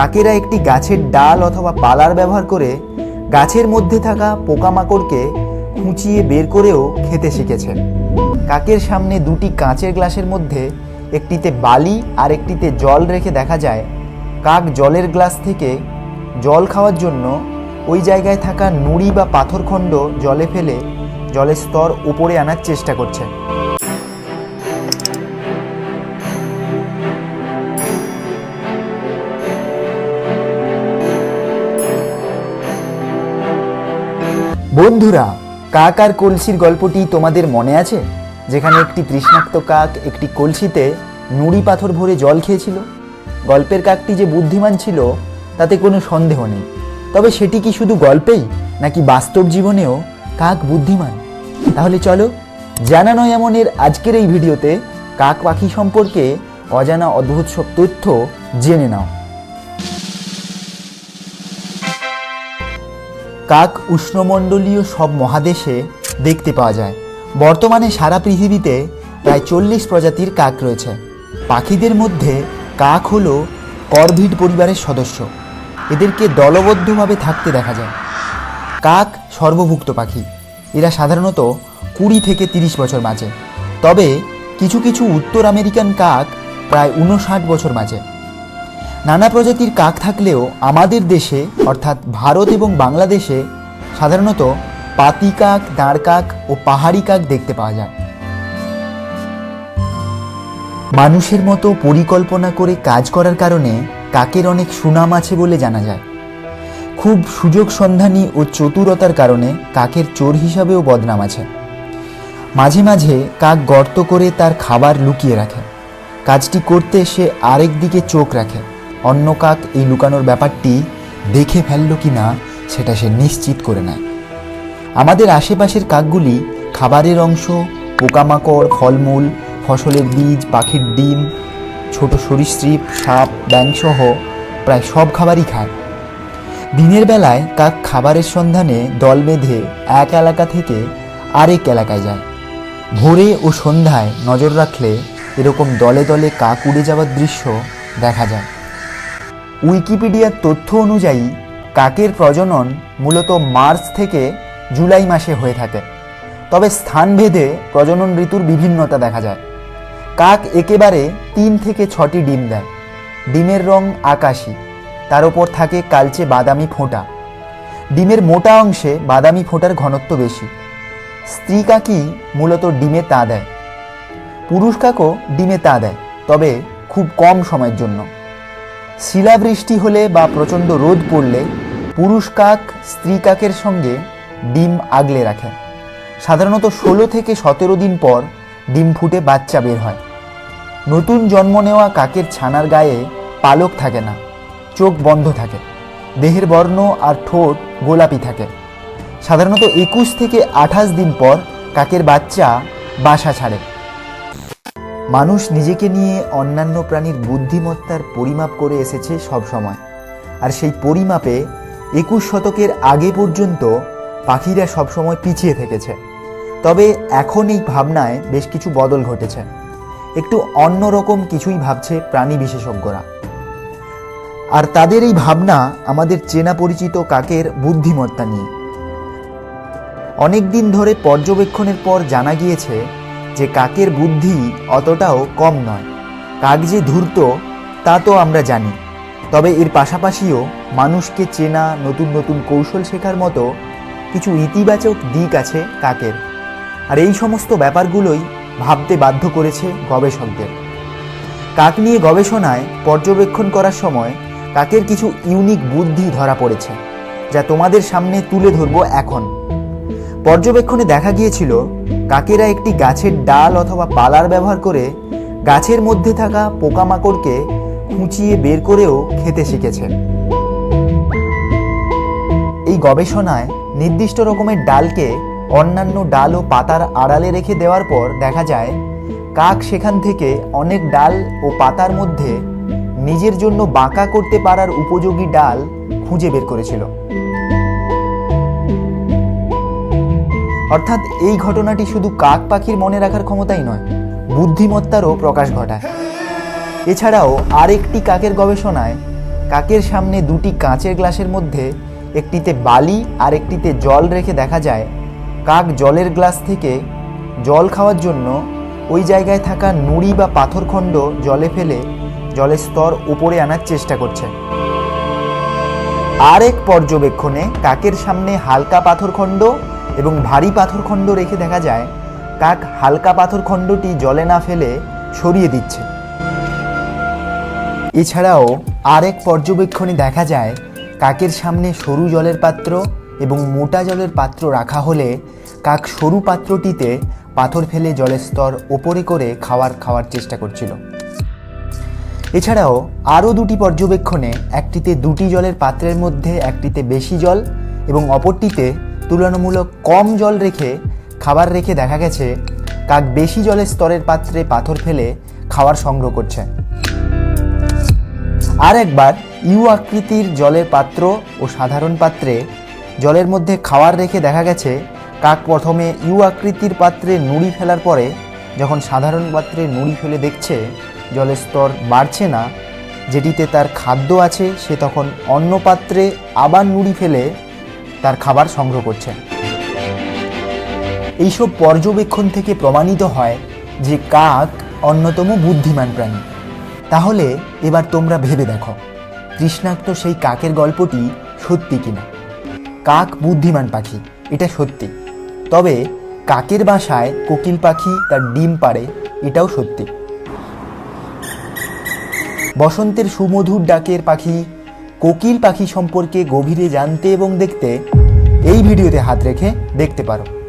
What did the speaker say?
কাকেরা একটি গাছের ডাল অথবা পালার ব্যবহার করে গাছের মধ্যে থাকা পোকামাকড়কে খুঁচিয়ে বের করেও খেতে শিখেছে কাকের সামনে দুটি কাঁচের গ্লাসের মধ্যে একটিতে বালি আর একটিতে জল রেখে দেখা যায়, কাক জলের গ্লাস থেকে জল খাওয়ার জন্য ওই জায়গায় থাকা নুড়ি বা পাথরখণ্ড জলে ফেলে জলের স্তর উপরে আনার চেষ্টা করছে। বন্ধুরা, কাক আর কলসির গল্পটি তোমাদের মনে আছে? যেখানে একটি তৃষ্ণাক্ত কাক একটি কলসিতে নুড়ি পাথর ভরে জল খেয়েছিল। গল্পের কাকটি যে বুদ্ধিমান ছিল, তাতে কোনো সন্দেহ নেই। তবে সেটি কি শুধু গল্পেই, নাকি বাস্তব জীবনেও কাক বুদ্ধিমান? তাহলে চলো, জানা নয় এমনের আজকের এই ভিডিওতে কাক পাখি সম্পর্কে অজানা অদ্ভুত সব তথ্য জেনে নাও। কাক উষ্ণমণ্ডলীয় সব মহাদেশে দেখতে পাওয়া যায়। বর্তমানে সারা পৃথিবীতে প্রায় চল্লিশ প্রজাতির কাক রয়েছে। পাখিদের মধ্যে কাক হল করভিড পরিবারের সদস্য। এদেরকে দলবদ্ধভাবে থাকতে দেখা যায়। কাক সর্বভুক্ত পাখি। এরা সাধারণত কুড়ি থেকে তিরিশ বছর বাঁচে। তবে কিছু কিছু উত্তর আমেরিকান কাক প্রায় উনষাট বছর বাঁচে। নানা প্রজাতির কাক থাকলেও আমাদের দেশে, অর্থাৎ ভারত এবং বাংলাদেশে, সাধারণত পাতি কাক, দাঁড় কাক ও পাহাড়ি কাক দেখতে পাওয়া যায়। মানুষের মতো পরিকল্পনা করে কাজ করার কারণে কাকের অনেক সুনাম আছে বলে জানা যায়। খুব সুযোগ সন্ধানী ও চতুরতার কারণে কাকের চোর হিসাবেও বদনাম আছে। মাঝে মাঝে কাক গর্ত করে তার খাবার লুকিয়ে রাখে। কাজটি করতে সে আরেক দিকে চোখ রাখে। অন্য কাক এই লুকানোর ব্যাপারটি দেখে ফেলল কি না, সেটা সে নিশ্চিত করে নেয়। আমাদের আশেপাশের কাকগুলি খাবারের অংশ, পোকামাকড়, ফলমূল, ফসলের বীজ, পাখির ডিম, ছোট সরীসৃপ সাপ ব্যাংসহ প্রায় সব খাবারই খায়। দিনের বেলায় কাক খাবারের সন্ধানে দল বেঁধে এক এলাকা থেকে আরেক এলাকায় যায়। ভোরে ও সন্ধ্যায় নজর রাখলে এরকম দলে দলে কাক উড়ে যাওয়ার দৃশ্য দেখা যায়। উইকিপিডিয়ার তথ্য অনুযায়ী, কাকের প্রজনন মূলত মার্চ থেকে জুলাই মাসে হয়ে থাকে। তবে স্থানভেদে প্রজনন ঋতুর বিভিন্নতা দেখা যায়। কাক একেবারে তিন থেকে ছটি ডিম দেয়। ডিমের রং আকাশি, তার ওপর থাকে কালচে বাদামি ফোঁটা। ডিমের মোটা অংশে বাদামি ফোঁটার ঘনত্ব বেশি। স্ত্রী কাকই মূলত ডিমে তা দেয়। পুরুষ কাকও ডিমে তা দেয়, তবে খুব কম সময়ের জন্য। শিলাবৃষ্টি হলে বা প্রচণ্ড রোদ পড়লে পুরুষ কাক, স্ত্রী কাকের সঙ্গে ডিম আগলে রাখে। সাধারণত ষোলো থেকে সতেরো দিন পর ডিম ফুটে বাচ্চা বের হয়। নতুন জন্ম নেওয়া কাকের ছানার গায়ে পালক থাকে না, চোখ বন্ধ থাকে, দেহের বর্ণ আর ঠোঁট গোলাপি থাকে। সাধারণত একুশ থেকে আঠাশ দিন পর কাকের বাচ্চা বাসা ছাড়ে। মানুষ নিজেকে নিয়ে অন্যান্য প্রাণীর বুদ্ধিমত্তার পরিমাপ করে এসেছে সব সময়। আর সেই পরিমাপে একুশ শতকের আগে পর্যন্ত পাখিরা সবসময় পিছিয়ে থেকেছে। তবে এখন এই ভাবনায় বেশ কিছু বদল ঘটেছে। একটু অন্যরকম কিছুই ভাবছে প্রাণী বিশেষজ্ঞরা। আর তাদের এই ভাবনা আমাদের চেনা পরিচিত কাকের বুদ্ধিমত্তা নিয়ে। অনেক দিন ধরে পর্যবেক্ষণের পর জানা গিয়েছে যে কাকের বুদ্ধি অতটাও কম নয়। কাক যে ধূর্ত, তা তো আমরা জানি। তবে এর পাশাপাশিও মানুষকে চেনা নতুন নতুন কৌশল শেখার মতো কিছু ইতিবাচক দিক আছে কাকের। আর এই সমস্ত ব্যাপারগুলোই ভাবতে বাধ্য করেছে গবেষকদের। কাক নিয়ে গবেষণায় পর্যবেক্ষণ করার সময় কাকের কিছু ইউনিক বুদ্ধি ধরা পড়েছে, যা তোমাদের সামনে তুলে ধরবো এখন। পর্যবেক্ষণে দেখা গিয়েছিল কাকেরা একটি গাছের ডাল অথবা পালার ব্যবহার করে গাছের মধ্যে থাকা পোকামাকড়কে খুঁচিয়ে বের করেও খেতে শিখেছে এই গবেষণায় নির্দিষ্ট রকমের ডালকে অন্যান্য ডাল ও পাতার আড়ালে রেখে দেওয়ার পর দেখা যায়, কাক সেখান থেকে অনেক ডাল ও পাতার মধ্যে নিজের জন্য বাঁকা করতে পারার উপযোগী ডাল খুঁজে বের করেছিল। অর্থাৎ এই ঘটনাটি শুধু কাক পাখির মনে রাখার ক্ষমতাই নয়, বুদ্ধিমত্তারও প্রকাশ ঘটায়। এছাড়াও আরেকটি কাকের গবেষণায়, কাকের সামনে দুটি কাঁচের গ্লাসের মধ্যে একটিতে বালি আর একটিতে জল রেখে দেখা যায়, কাক জলের গ্লাস থেকে জল খাওয়ার জন্য ওই জায়গায় থাকা নুড়ি বা পাথরখণ্ড জলে ফেলে জলের স্তর উপরে আনার চেষ্টা করছে। আরেক পর্যবেক্ষণে কাকের সামনে হালকা পাথরখণ্ড এবং ভারী পাথরখণ্ড রেখে দেখা যায়, কাক হালকা পাথরখণ্ডটি জলে না ফেলে সরিয়ে দিচ্ছে। এছাড়াও আরেক পর্যবেক্ষণে দেখা যায়, কাকের সামনে সরু জলের পাত্র এবং মোটা জলের পাত্র রাখা হলে কাক সরু পাত্রটিতে পাথর ফেলে জলের স্তর ওপরে করে খাওয়ার খাওয়ার চেষ্টা করছিল। এছাড়াও আরও দুটি পর্যবেক্ষণে একটিতে দুটি জলের পাত্রের মধ্যে একটিতে বেশি জল এবং অপরটিতে তুলনামূলক কম জল রেখে খাবার রেখে দেখা গেছে কাক বেশি জলের স্তরের পাত্রে পাথর ফেলে খাবার সংগ্রহ করছে। আর একবার ইউ আকৃতির জলের পাত্র ও সাধারণ পাত্রে জলের মধ্যে খাওয়ার রেখে দেখা গেছে, কাক প্রথমে ইউ আকৃতির পাত্রে নুড়ি ফেলার পরে যখন সাধারণ পাত্রে নুড়ি ফেলে দেখছে, জলের স্তর বাড়ছে না, যেটিতে তার খাদ্য আছে সে তখন অন্য পাত্রে আবার নুড়ি ফেলে তার খাবার সংগ্রহ করছে এইসব পর্যবেক্ষণ থেকে প্রমাণিত হয় যে কাক অন্যতম বুদ্ধিমান প্রাণী। তাহলে এবার তোমরা ভেবে দেখো তৃষ্ণাক্ত সেই কাকের গল্পটি সত্যি কিনা। কাক বুদ্ধিমান পাখি, এটা সত্যি। তবে কাকের বাসায় কোকিল পাখি তার ডিম পাড়ে, এটাও সত্যি। বসন্তের সুমধুর ডাকের পাখি, কোকিল পাখি সম্পর্কে গভীরে জানতে এবং দেখতে এই ভিডিওতে হাত রেখে দেখতে পারো।